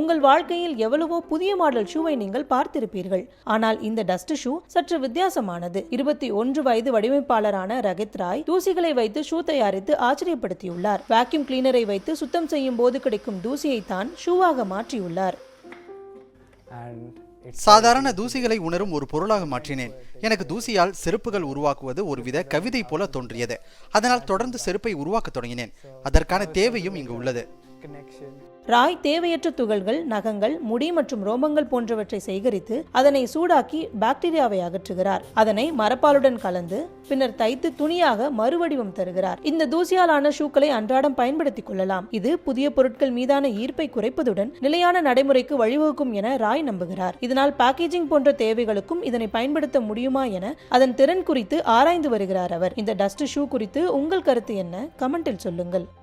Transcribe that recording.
உங்கள் வாழ்க்கையில் எவ்வளவோ புதிய மாடல் ஷூவை நீங்கள் பார்த்திருப்பீர்கள். ஆனால் இந்த டஸ்ட் ஷூ சற்று வித்தியாசமானது. இருபத்தி ஒன்று வயது வடிவமைப்பாளரான ரகித் ராய் தூசிகளை வைத்து ஷூ தயாரித்து ஆச்சரியப்படுத்தியுள்ளார். வாக்யூம் கிளீனரை வைத்து சுத்தம் செய்யும் போது கிடைக்கும் தூசியை தான் ஷூவாக மாற்றியுள்ளார். சாதாரண தூசிகளை உணரும் ஒரு பொருளாக மாற்றினேன். எனக்கு தூசியால் செருப்புகள் உருவாக்குவது ஒருவித கவிதை போல தோன்றியது. அதனால் தொடர்ந்து செருப்பை உருவாக்கத் தொடங்கினேன். அதற்கான தேவையும் இங்கு உள்ளது. ராய் தேவையற்ற துகள்கள் நகங்கள் முடி மற்றும் ரோமங்கள் போன்றவற்றை சேகரித்து அதனை சூடாக்கி பாக்டீரியாவை அகற்றுகிறார். அதனை மரப்பாலுடன் கலந்து பின்னர் தைத்து துணியாக மறுவடிவம் தருகிறார். இந்த தூசியாலான ஷூக்களை அன்றாடம் பயன்படுத்திக் கொள்ளலாம். இது புதிய பொருட்கள் மீதான ஈர்ப்பை குறைப்பதுடன் நிலையான நடைமுறைக்கு வழிவகுக்கும் என ராய் நம்புகிறார். இதனால் பேக்கேஜிங் போன்ற தேவைகளுக்கும் இதனை பயன்படுத்த முடியுமா என அதன் திறன் குறித்து ஆராய்ந்து வருகிறார் அவர். இந்த டஸ்ட் ஷூ குறித்து உங்கள் கருத்து என்ன? கமெண்டில் சொல்லுங்கள்.